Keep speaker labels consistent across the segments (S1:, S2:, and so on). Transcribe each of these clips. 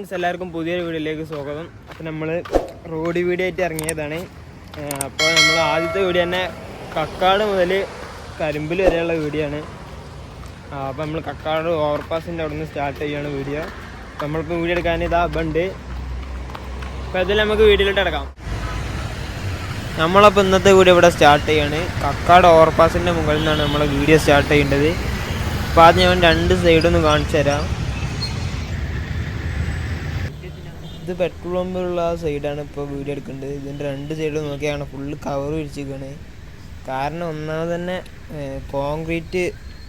S1: Friends എല്ലാവർക്കും പുതിയൊരു വീഡിയോയിലേക്ക് സ്വാഗതം. അപ്പോൾ നമ്മൾ റോഡ് വീഡിയോ ആയിട്ട് ഇറങ്ങിയതാണ്. അപ്പോൾ നമ്മൾ ആദ്യത്തെ വീഡിയോ തന്നെ കക്കാട് മുതൽ കരിമ്പിൽ വരെയുള്ള വീഡിയോ ആണ്. അപ്പോൾ നമ്മൾ കക്കാട് ഓവർപാസിന്റെ അവിടെ നിന്ന് സ്റ്റാർട്ട് ചെയ്യാണ് വീഡിയോ. അപ്പോൾ നമ്മളിപ്പോൾ വീഡിയോ എടുക്കാൻ ഇതാ ബണ്ട് അപ്പോൾ അതിൽ നമുക്ക് വീഡിയോയിലോട്ട് ഇടക്കാം നമ്മളപ്പോൾ ഇന്നത്തെ വീഡിയോ ഇവിടെ സ്റ്റാർട്ട് ചെയ്യാണ്. കക്കാട് ഓവർപാസിന്റെ മുകളിൽ നിന്നാണ് നമ്മൾ വീഡിയോ സ്റ്റാർട്ട് ചെയ്യേണ്ടത്. അപ്പോൾ ആദ്യം ഞാൻ രണ്ട് സൈഡൊന്ന് കാണിച്ചു തരാം ഇത് പെട്രോൾ പമ്പുള്ള സൈഡാണ് ഇപ്പോൾ വീഡിയോ എടുക്കേണ്ടത് ഇതിന്റെ രണ്ട് സൈഡും നോക്കിയാണ്. ഫുള്ള് കവർ വിരിച്ചിരിക്കണേ കാരണം ഒന്നാമത് തന്നെ കോൺക്രീറ്റ്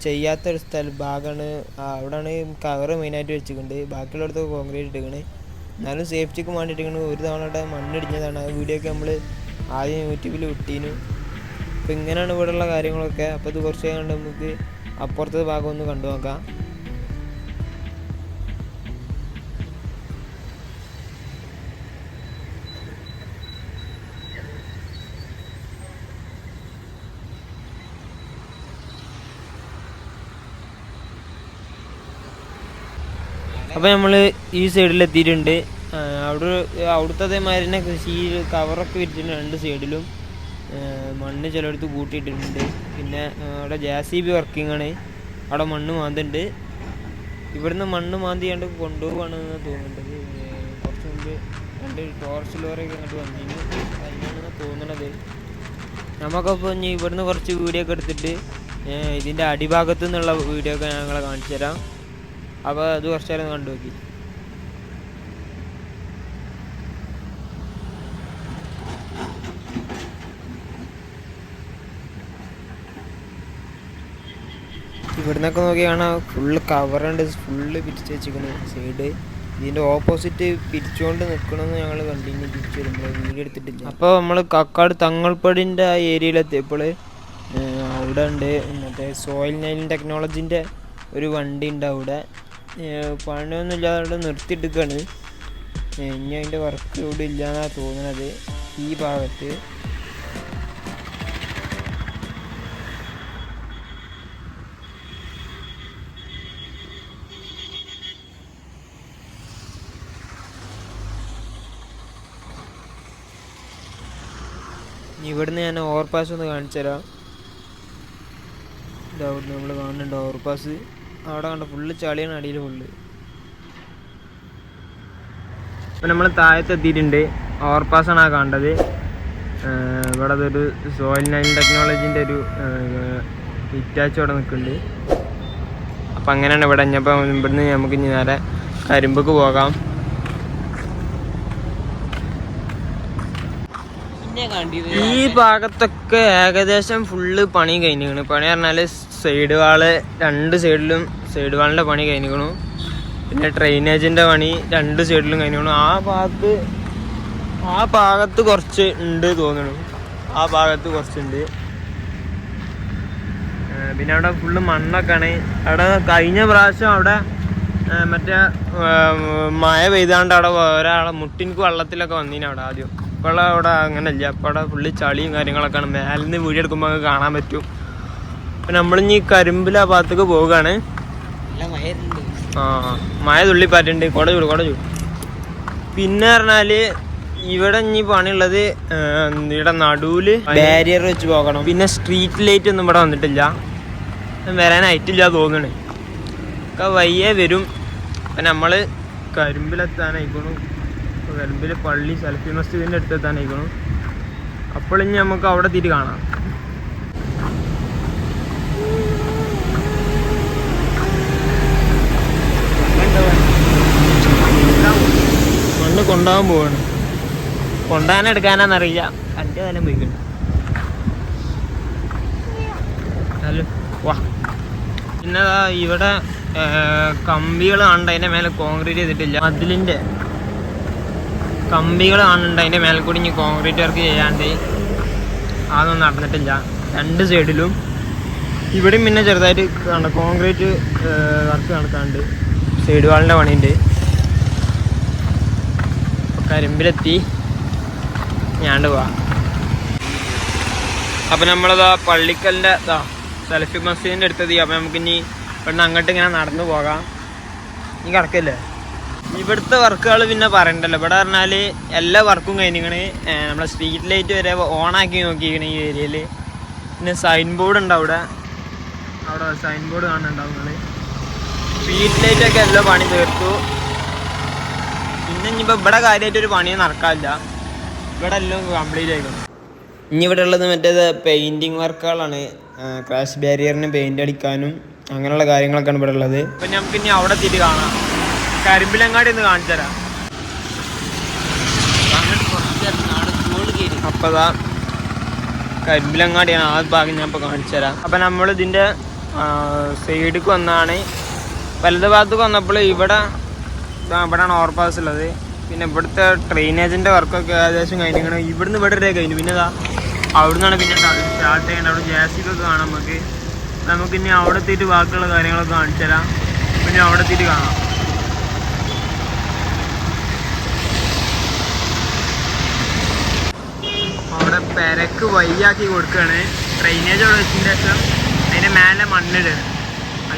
S1: ചെയ്യാത്ത ഒരു സ്ഥലം ഭാഗമാണ് അവിടെയാണ് കവർ മെയിനായിട്ട് വെച്ചിട്ടുണ്ട് ബാക്കിയുള്ളിടത്ത് കോൺക്രീറ്റ് ഇട്ടിരിക്കണേ. എന്നാലും സേഫ്റ്റിക്ക് വേണ്ടി ഇട്ടിരിക്കണത് ഒരു തവണ അവിടെ മണ്ണിടിഞ്ഞതാണ് ആ വീഡിയോ ഒക്കെ നമ്മൾ ആദ്യം യൂട്യൂബിൽ വിട്ടീനു അപ്പോൾ ഇങ്ങനെയാണ് ഇവിടെയുള്ള കാര്യങ്ങളൊക്കെ. അപ്പോൾ ഇത് കുറച്ച് കണ്ട് നമുക്ക് അപ്പുറത്തെ ഭാഗം ഒന്ന് കണ്ടു നോക്കാം അപ്പോൾ നമ്മൾ ഈ സൈഡിൽ എത്തിയിട്ടുണ്ട്. അവിടെ അവിടുത്തെ അതേമാതിരി തന്നെ കൃഷി കവറൊക്കെ വിരിച്ചിട്ടുണ്ട് രണ്ട് സൈഡിലും മണ്ണ് ചിലയിടത്ത് കൂട്ടിയിട്ടുണ്ട്. പിന്നെ അവിടെ ജെ സി ബി വർക്കിംഗ് ആണ്. അവിടെ മണ്ണ് മാന്തുണ്ട്. ഇവിടുന്ന് മണ്ണ് മാന്തിയാണ്ട് കൊണ്ടുപോവാണെന്ന് തോന്നുന്നുണ്ട് കുറച്ച് മുമ്പ് രണ്ട് ടോർച്ച് ലോറിയൊക്കെ അങ്ങോട്ട് വന്നിരുന്നു. അതിനാണെന്ന് തോന്നണത്. നമുക്കപ്പോൾ ഇനി ഇവിടുന്ന് കുറച്ച് വീഡിയോ ഒക്കെ എടുത്തിട്ട് ഇതിന്റെ അടിഭാഗത്തു നിന്നുള്ള വീഡിയോ ഒക്കെ ഞങ്ങളെ കാണിച്ചു തരാം. അപ്പോൾ അത് കുറച്ച് നേരം കണ്ടു നോക്കി ഇവിടുന്നൊക്കെ നോക്കി കാണാം ഫുള്ള് കവറുണ്ട് ഫുള്ള് പിരിച്ച് വെച്ചിരിക്കുന്നത് സൈഡ് ഇതിന്റെ ഓപ്പോസിറ്റ് പിരിച്ചുകൊണ്ട് നിൽക്കണമെന്ന് ഞങ്ങൾ കണ്ടിന്യൂ തിരിച്ചു വരുമ്പോൾ വീഡിയോ എടുത്തിട്ടില്ല. അപ്പോൾ നമ്മൾ കക്കാട് തങ്ങൾപ്പടിന്റെ ആ ഏരിയയിലെത്തിയപ്പോൾ അവിടെ ഉണ്ട് മറ്റേ സോയിൽ നൈലിൻ ടെക്നോളജീന്റെ ഒരു വണ്ടി ഉണ്ട് അവിടെ. പണിയൊന്നും ഇല്ലാതെ അവിടെ നിർത്തിയെടുക്കുകയാണ് ഇനി അതിന്റെ വർക്ക് ഇവിടെ ഇല്ലയെന്നാണ് തോന്നുന്നത് ഈ ഭാഗത്ത്. ഇവിടുന്ന് ഞാൻ ഓവർപാസ് ഒന്ന് കാണിച്ചു തരാം ഇതാ നമ്മൾ കാണുന്നുണ്ട് ഓവർപാസ് അവിടെ കണ്ട ഫുള്ള് ചളിയാണ് അടിയിൽ ഫുള്ള്. അപ്പം നമ്മൾ താഴത്ത് എത്തിയിട്ടുണ്ട് ഓവർപാസ് ആണ് ആ കണ്ടത്. ഇവിടെ അതൊരു സോയിൽ നൈൻ ടെക്നോളജീന്റെ ഒരു ഇറ്റാച്ച് അവിടെ നിൽക്കുന്നുണ്ട്. അപ്പം അങ്ങനെയാണ് ഇവിടെ. ഇനിയപ്പം ഇവിടുന്ന് നമുക്ക് ഇനി നേരെ കരിമ്പക്ക് പോകാം. ഈ ഭാഗത്തൊക്കെ ഏകദേശം ഫുള്ള് പണി കഴിഞ്ഞിരിക്കുന്നു പണി പറഞ്ഞാൽ സൈഡ് വാൾ രണ്ട് സൈഡിലും സൈഡ് വാളിന്റെ പണി കഴിഞ്ഞിരിക്കണു. പിന്നെ ഡ്രെയിനേജിന്റെ പണി രണ്ട് സൈഡിലും കഴിഞ്ഞിരിക്കണു. ആ ഭാഗത്ത് ആ ഭാഗത്ത് കുറച്ച് ഉണ്ട് തോന്നണു. ആ ഭാഗത്ത് കുറച്ചുണ്ട്. പിന്നെ അവിടെ ഫുള്ള് മണ്ണൊക്കെയാണ് അവിടെ കഴിഞ്ഞ പ്രാവശ്യം അവിടെ മറ്റേ മഴ പെയ്താണ്ട് അവിടെ ഒരാളെ മുട്ടിൻക്ക് വെള്ളത്തിലൊക്കെ വന്നിന് അവിടെ ആദ്യം. ഇപ്പോൾ അവിടെ അങ്ങനെ ഇല്ല അപ്പോൾ അവിടെ ഫുള്ള് ചളിയും കാര്യങ്ങളൊക്കെയാണ്. മേലിൽ നിന്ന് വീഡിയോ എടുക്കുമ്പോൾ കാണാൻ പറ്റും. അപ്പം നമ്മളിനി കരിമ്പില ആ ഭാഗത്തേക്ക് പോവുകയാണ്. ആ മഴ തുള്ളിപ്പാറ്റുണ്ട്. കുട ചൂട് കുട ചൂട്. പിന്നെ പറഞ്ഞാൽ ഇവിടെ ഇനി പണിയുള്ളത് ഇവിടെ നടുവിൽ ബാരിയർ വെച്ച് പോകണം. പിന്നെ സ്ട്രീറ്റ് ലൈറ്റ് ഒന്നും ഇവിടെ വന്നിട്ടില്ല. വരാനായിട്ടില്ല തോന്നണ്. ഒക്കെ വയ്യേ വരും. അപ്പം നമ്മൾ കരിമ്പിലെത്താനായിക്കണു. കരിമ്പിൽ കരിമ്പിൽ പള്ളി സലഫി മസ്ജിദിന്റെ അടുത്ത് എത്താനായിക്കണു അപ്പോൾ ഇനി നമുക്ക് അവിടെ തിരി കാണാം മണ്ണ് കൊണ്ടുപോകാൻ പോവാണ്. കൊണ്ടുപോകാൻ എടുക്കാനാന്നറിയില്ല. എന്റെ കാലം പോയിക്കുന്നു ഹലോ. വാ. ഇവിടെ കമ്പികൾ കാണണ്ട അതിന്റെ മേലെ കോൺക്രീറ്റ് ചെയ്തിട്ടില്ല. മതിലിന്റെ കമ്പികൾ കാണുന്നുണ്ട് അതിന്റെ മേലെ കൂടി ഇനി കോൺക്രീറ്റ് വർക്ക് ചെയ്യാണ്ട് അതൊന്നും നടന്നിട്ടില്ല. രണ്ട് സൈഡിലും ഇവിടെയും പിന്നെ ചെറുതായിട്ട് കോൺക്രീറ്റ് വർക്ക് നടക്കാണ്ട്. സൈഡ് വാളിന്റെ പണിയുണ്ട്. കരിമ്പിലെത്തി. ഞാണ്ട് പോവാ. അപ്പം നമ്മളതാ പള്ളിക്കലിന്റെ ഇതാ സെൽഫി മസ്ജിദിന്റെ അടുത്തെത്തി. അപ്പം നമുക്ക് ഇനി ഇവിടുന്ന് അങ്ങോട്ട് ഇങ്ങനെ നടന്നു പോകാം. നീ കിടക്കല്ലേ? ഇവിടുത്തെ വർക്കുകൾ പിന്നെ പറയണ്ടല്ലോ. ഇവിടെ പറഞ്ഞാൽ എല്ലാ വർക്കും കഴിഞ്ഞിക്കണ്. നമ്മളെ സ്ട്രീറ്റ് ലൈറ്റ് വരെ ഓണാക്കി നോക്കിയിരിക്കണ ഈ ഏരിയയിൽ പിന്നെ സൈൻ ബോർഡ് ഉണ്ട് അവിടെ. അവിടെ സൈൻ ബോർഡ് കാണുന്നുണ്ടാവും നിങ്ങൾ സ്ട്രീറ്റ് ലൈറ്റ് ഒക്കെ എല്ലാം പണി തീർത്തു. പിന്നെ ഇനിയിപ്പോൾ ഇവിടെ കാര്യമായിട്ട് ഒരു പണി നടക്കാനില്ല. ഇവിടെ എല്ലാം കംപ്ലീറ്റ് ആയിക്കണം. ഇനി ഇവിടെ ഉള്ളത് മറ്റേത് പെയിന്റിങ് വർക്കുകളാണ് ക്രാഷ് ബാരിയറിന് പെയിന്റ് അടിക്കാനും അങ്ങനെയുള്ള കാര്യങ്ങളൊക്കെയാണ് ഇവിടെ ഉള്ളത്. അപ്പം നമുക്ക് ഇനി അവിടെ തിരി കാണാം. കരിമ്പിലങ്ങാടി ഒന്ന് കാണിച്ചു തരാം. അപ്പോൾ അതാ കരിമ്പിലങ്ങാടിയാണ് ആ ഭാഗം ഞാൻ ഇപ്പോൾ കാണിച്ചു തരാം. അപ്പം നമ്മൾ ഇതിന്റെ സൈഡിലേക്ക് വന്നാണ്. വലത് ഭാഗത്തേക്ക് വന്നപ്പോൾ ഇവിടെ ഇവിടെയാണ് ഓവർപാസ് ഉള്ളത്. പിന്നെ ഇവിടുത്തെ ഡ്രെയിനേജിന്റെ വർക്കൊക്കെ ഏകദേശം കഴിഞ്ഞിരിക്കണം. ഇവിടുന്ന് ഇവിടെ വരെ കഴിഞ്ഞു. പിന്നെ ഇതാ അവിടെ നിന്നാണ് പിന്നെ സ്റ്റാർട്ട് ചെയ്യേണ്ടത് അവിടെ ജേസിക്കൊക്കെ കാണാം നമുക്ക്. നമുക്ക് ഇനി അവിടെ എത്തിയിട്ട് ബാക്കിയുള്ള കാര്യങ്ങളൊക്കെ കാണിച്ചു തരാം. പിന്നെ അവിടെ എത്തിയിട്ട് കാണാം. അവിടെ പെരക്ക് വയ്യാക്കി കൊടുക്കുകയാണ്. ഡ്രെയിനേജ് അവിടെ വെച്ചതിന് ശേഷം അതിന്റെ മേലെ മണ്ണിടുക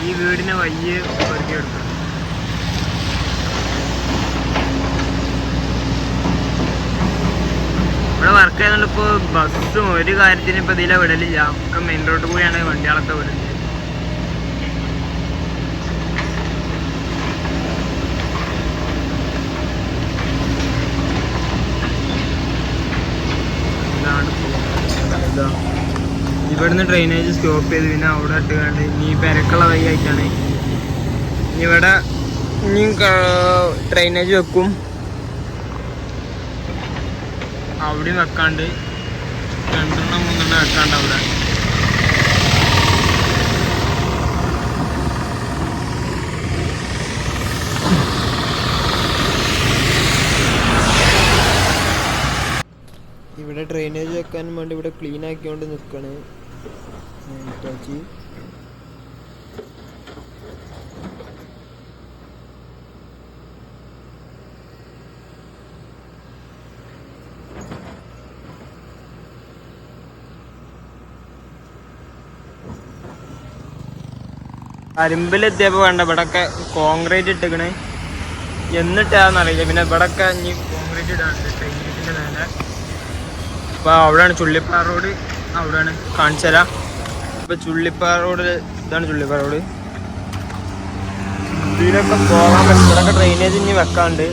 S1: ഈ വീടിന് വയ്യ് ഒരുക്കി കൊടുക്കുക ഇവിടെ വർക്ക് ചെയ്യുന്നുണ്ട് ഇപ്പോൾ ബസ്സും ഒരു കാര്യത്തിനും ഇപ്പോൾ ഇതിലെ വിടലില്ല. ഒക്കെ മെയിൻ റോഡ് കൂടിയാണ് വണ്ടികളൊക്കെ വിടുന്നത്. ഇവിടുന്ന് ഡ്രെയിനേജ് സ്റ്റോപ്പ് ചെയ്ത് പിന്നെ അവിടെ ഇട്ടുകൊണ്ട് ഇനി പെരക്കുള്ള വഴി ആയിട്ടാണ്. ഇനി ഇവിടെ ഇനിയും ഡ്രെയിനേജ് വെക്കും. അവിടെയും വെക്കാണ്ട് രണ്ടെണ്ണം മൂന്നെണ്ണം വെക്കാണ്ട് അവിടെ. ഇവിടെ ഡ്രെയിനേജ് വെക്കാൻ വേണ്ടി ഇവിടെ ക്ലീൻ ആക്കിക്കൊണ്ട് നിൽക്കണ് ഹിറ്റാച്ചി കരിമ്പിലെത്തിയപ്പോൾ വേണ്ട ഇവിടൊക്കെ കോൺക്രീറ്റ് ഇട്ടിക്കണ്. എന്നിട്ടാന്നറിയില്ല പിന്നെ ഇവിടൊക്കെ ഇനി കോൺക്രീറ്റ് ഇടാറുണ്ട് ട്രെയിനിന്റെ നേരെ അപ്പോൾ അവിടെയാണ് ചുള്ളിപ്പാറ റോഡ് അവിടെയാണ് കാണിച്ചു തരാം അപ്പോൾ ചുള്ളിപ്പാറ റോഡ് ഇതാണ് ചുള്ളിപ്പാറ റോഡ്. ഇതിലൊക്കെ പോകാൻ പറ്റും. ഇവിടെയൊക്കെ ഡ്രെയിനേജ് ഇനി വെക്കാണ്ട്.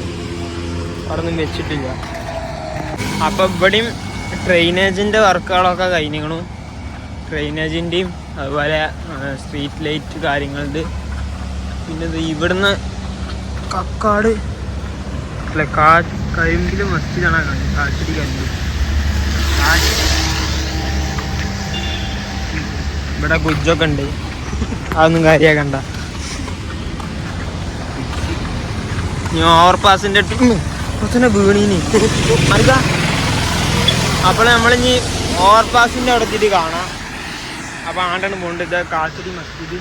S1: അവിടെ ഒന്നും വെച്ചിട്ടില്ല. അപ്പോൾ ഇവിടെയും ഡ്രെയിനേജിന്റെ വർക്കുകളൊക്കെ കഴിഞ്ഞിക്കണു. ഡ്രെയിനേജിന്റെയും അതുപോലെ സ്ട്രീറ്റ് ലൈറ്റ് കാര്യങ്ങളുണ്ട്. പിന്നെ ഇവിടുന്ന് കക്കാട് അല്ല കാ കരിമ്പിൽ മസ്ജിദാണ് കാണുന്നത്. കാച്ചിരി കരിമ്പ്. ഇവിടെ ഗുജ്ജൊക്കെ ഉണ്ട്. അതൊന്നും കാര്യാക്കണ്ട നീ ഓവർപാസിന്റെ കുറച്ചനെ വീണീനി. മറിക അപ്പോൾ നമ്മളിനി ഓവർപാസിന്റെ അവിടെ അടുത്തിട്ട് കാണാം. അപ്പൊ ആണ്ടാണ് പോണ്ട് ഇത് കാച്ചിരി മസ്ജിദ്.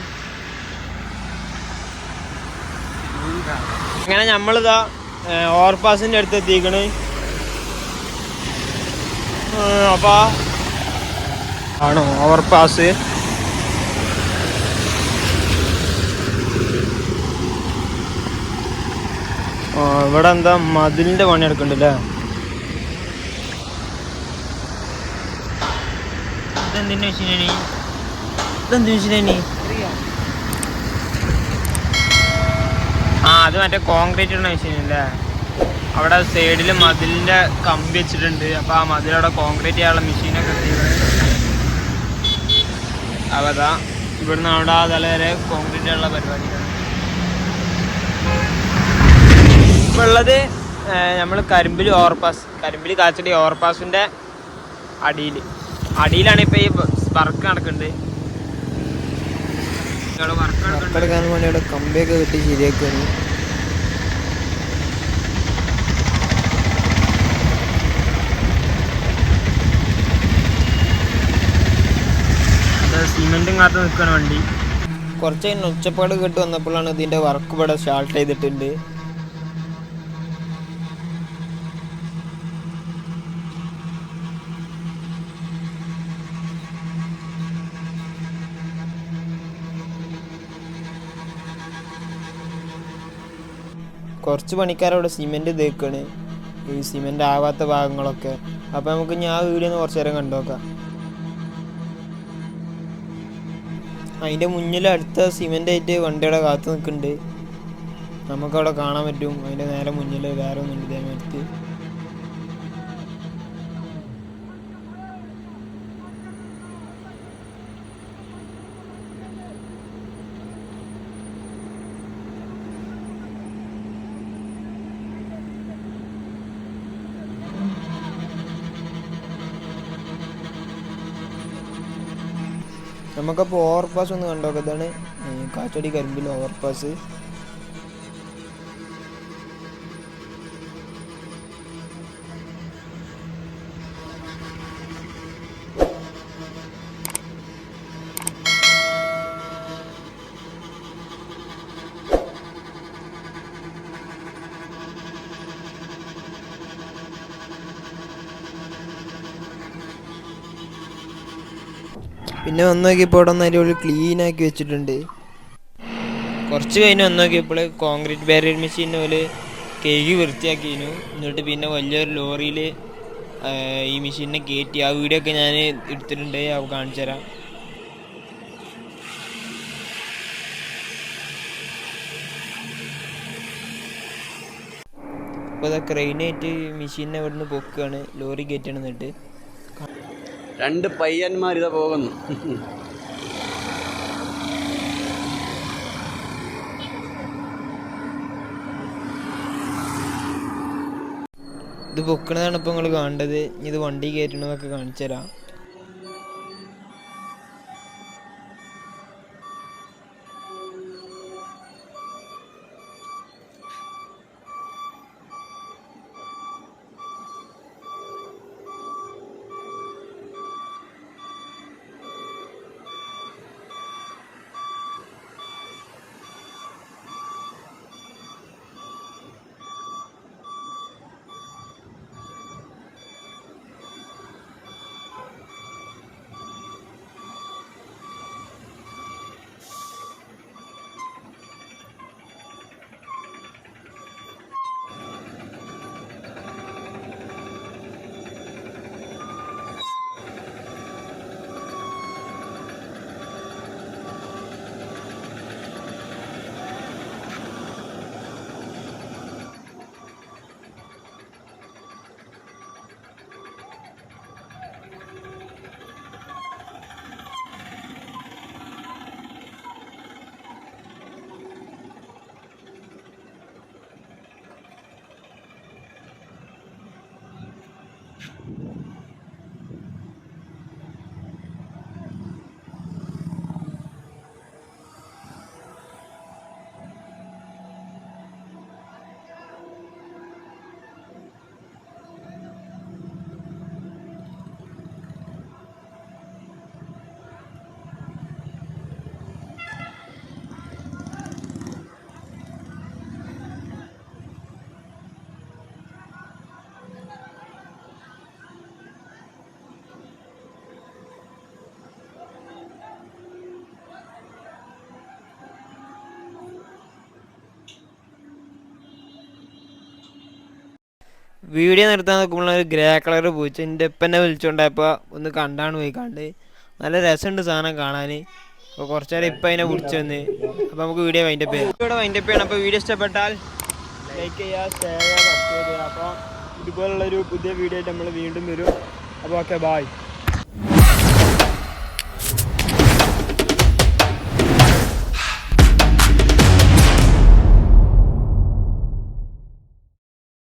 S1: അങ്ങനെ നമ്മളിതാ ഓവർപാസിന്റെ അടുത്ത് എത്തിക്കണ്. അപ്പൊ. ആണോ? ഓവർപാസ്. ഇവിടെ എന്താ മതിലിന്റെ പണി എടുക്കണ്ടല്ലേ ഇതെന്തിനു മെഷീനാണ്? ഇതെന്ത് മെഷീനാണ് ആ അത് മറ്റേ കോൺക്രീറ്റ് ഇടുന്ന മെഷീനല്ലേ അവിടെ സൈഡിൽ മതിലിന്റെ കമ്പി വെച്ചിട്ടുണ്ട്. അപ്പൊ ആ മതിലവിടെ കോൺക്രീറ്റ് ചെയ്യാനുള്ള മെഷീനൊക്കെ അവതാ ഇവിടുന്ന് അവിടെ ആ തല വരെ കോൺക്രീറ്റ് ഉള്ള പരിപാടിയാണ് ഇപ്പൊ ഉള്ളത് നമ്മൾ കരിമ്പിൽ ഓവർപാസ് കരിമ്പിൽ കാച്ചടി ഓവർപാസിന്റെ അടിയിൽ അടിയിലാണ് ഇപ്പൊ ഈ വർക്ക് നടക്കുന്നുണ്ട് വർക്ക് നടക്കുന്നുണ്ട്
S2: എടുക്കാൻ വേണ്ടി അവിടെ കമ്പിയൊക്കെ കെട്ടി ശരിയാക്കുന്നു
S1: സിമെന്റും കാത്ത് നിൽക്കണ വണ്ടി.
S2: കുറച്ച് ഒച്ചപ്പാട് കേട്ട് വന്നപ്പോഴാണ് ഇതിന്റെ വർക്ക് ഇവിടെ സ്റ്റാർട്ട് ചെയ്തിട്ടുണ്ട്.
S1: കുറച്ച് പണിക്കാരവിടെ സിമെന്റ് തേക്കാണ് ഈ സിമെന്റ് ആവാത്ത ഭാഗങ്ങളൊക്കെ. അപ്പോൾ നമുക്ക് ഞാൻ ആ വീഡിയോ ഒന്ന് കുറച്ച് നേരം കണ്ടുനോക്കാം അതിന്റെ മുന്നിൽ അടുത്ത സിമെന്റ് ആയിട്ട് വണ്ടിയുടെ കാത്തു നിൽക്കുന്നുണ്ട്. നമുക്കവിടെ കാണാൻ പറ്റും. അതിന്റെ നേരെ മുന്നിൽ വേറെ ഒന്നുണ്ട് ഇതേമാതിരി നമുക്കപ്പോൾ ഓവർപാസ് ഒന്ന് കണ്ടോക്കാണ് കാച്ചടി കരിമ്പിൽ ഓവർപാസ് പിന്നെ വന്ന് നോക്കിയപ്പോൾ ഇവിടെ അടിപൊളി ക്ലീൻ ആക്കി വെച്ചിട്ടുണ്ട്. കുറച്ച് കഴിഞ്ഞ് വന്ന് നോക്കിയപ്പോൾ കോൺക്രീറ്റ് ബാരിയർ മെഷീൻ പോലെ കേക്ക് വൃത്തിയാക്കിയിരുന്നു. എന്നിട്ട് പിന്നെ വലിയൊരു ലോറിയിൽ ഈ മെഷീനെ കയറ്റി ആ വീഡിയോ ഒക്കെ ഞാൻ എടുത്തിട്ടുണ്ട്. അവ കാണിച്ചു തരാം. അപ്പോൾ അതാ ക്രെയിനായിട്ട് മെഷീനെ ഇവിടുന്ന് പൊക്കുകയാണ് ലോറി കയറ്റണം എന്നിട്ട്.
S3: രണ്ട് പയ്യന്മാർ ഇതാ പോകുന്നു.
S1: ഇത് പൊക്കണതാണ് ഇപ്പോൾ നിങ്ങൾ കാണേണ്ടത് ഇത് വണ്ടി കയറ്റണതൊക്കെ കാണിച്ചു തരാം വീഡിയോ നിർത്താൻ നോക്കുമ്പോൾ ഒരു ഗ്രേ കളർ പൂച്ച എന്റെ എന്നെ വിളിച്ചുകൊണ്ടായപ്പോൾ ഒന്ന് കണ്ടാണ് പോയി കണ്ട് നല്ല രസമുണ്ട് സാധനം കാണാൻ. അപ്പോൾ കുറച്ച് നേരം ഇപ്പം അതിനെ വിളിച്ചു വന്ന്. അപ്പോൾ നമുക്ക് വീഡിയോ വൈൻഡപ്പ് ചെയ്യാം. ഇവിടെ വൈൻഡപ്പ് ചെയ്യണം. അപ്പോൾ വീഡിയോ ഇഷ്ടപ്പെട്ടാൽ ലൈക്ക് ചെയ്യുക ഷെയർ ചെയ്യുക സബ്സ്ക്രൈബ് ചെയ്യുക. അപ്പോൾ ഇതുപോലുള്ളൊരു പുതിയ വീഡിയോ ആയിട്ട് നമ്മൾ വീണ്ടും വരും. അപ്പോൾ ഓക്കെ ബായ്